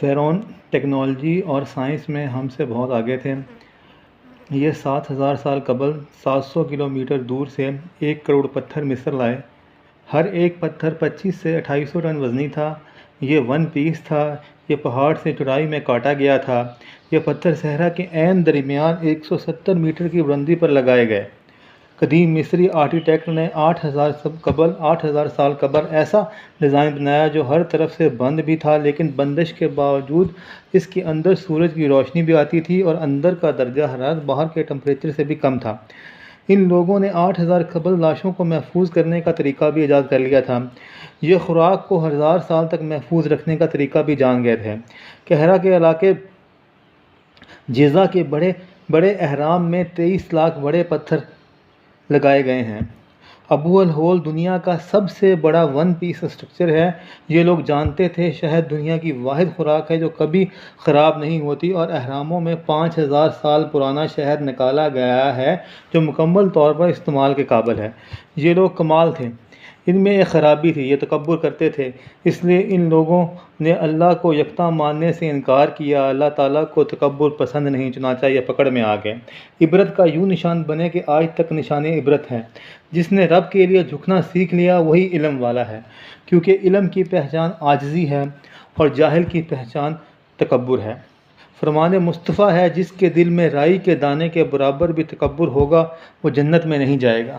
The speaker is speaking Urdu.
فرعون ٹیکنالوجی اور سائنس میں ہم سے بہت آگے تھے۔ یہ سات ہزار سال قبل سات سو کلو میٹر دور سے ایک کروڑ پتھر مصر لائے۔ ہر ایک پتھر پچیس سے اٹھائیس سو ٹن وزنی تھا۔ یہ ون پیس تھا۔ یہ پہاڑ سے چڑائی میں کاٹا گیا تھا۔ یہ پتھر صحرا کے عین درمیان ایک سو ستر میٹر کی بلندی پر لگائے گئے۔ قدیم مصری آرکیٹیکٹ نے آٹھ ہزار قبل آٹھ ہزار سال قبل ایسا ڈیزائن بنایا جو ہر طرف سے بند بھی تھا، لیکن بندش کے باوجود اس کے اندر سورج کی روشنی بھی آتی تھی اور اندر کا درجہ حرارت باہر کے ٹمپریچر سے بھی کم تھا۔ ان لوگوں نے آٹھ ہزار قبل لاشوں کو محفوظ کرنے کا طریقہ بھی ایجاد کر لیا تھا۔ یہ خوراک کو ہزار سال تک محفوظ رکھنے کا طریقہ بھی جان گئے تھے۔ کہرا کے علاقے جیزا کے بڑے بڑے احرام میں تیئیس لاکھ بڑے پتھر لگائے گئے ہیں۔ ابو الہول دنیا کا سب سے بڑا ون پیس اسٹرکچر ہے۔ یہ لوگ جانتے تھے شہد دنیا کی واحد خوراک ہے جو کبھی خراب نہیں ہوتی اور احراموں میں پانچ ہزار سال پرانا شہد نکالا گیا ہے جو مکمل طور پر استعمال کے قابل ہے۔ یہ لوگ کمال تھے۔ ان میں ایک خرابی تھی، یہ تکبر کرتے تھے۔ اس لیے ان لوگوں نے اللہ کو یکتا ماننے سے انکار کیا۔ اللہ تعالیٰ کو تکبر پسند نہیں، چنانچہ یہ پکڑ میں آ گئے۔ عبرت کا یوں نشان بنے کہ آج تک نشان عبرت ہے۔ جس نے رب کے لیے جھکنا سیکھ لیا، وہی علم والا ہے۔ کیونکہ علم کی پہچان آجزی ہے اور جاہل کی پہچان تکبر ہے۔ فرمان مصطفیٰ ہے، جس کے دل میں رائی کے دانے کے برابر بھی تکبر ہوگا، وہ جنت میں نہیں جائے گا۔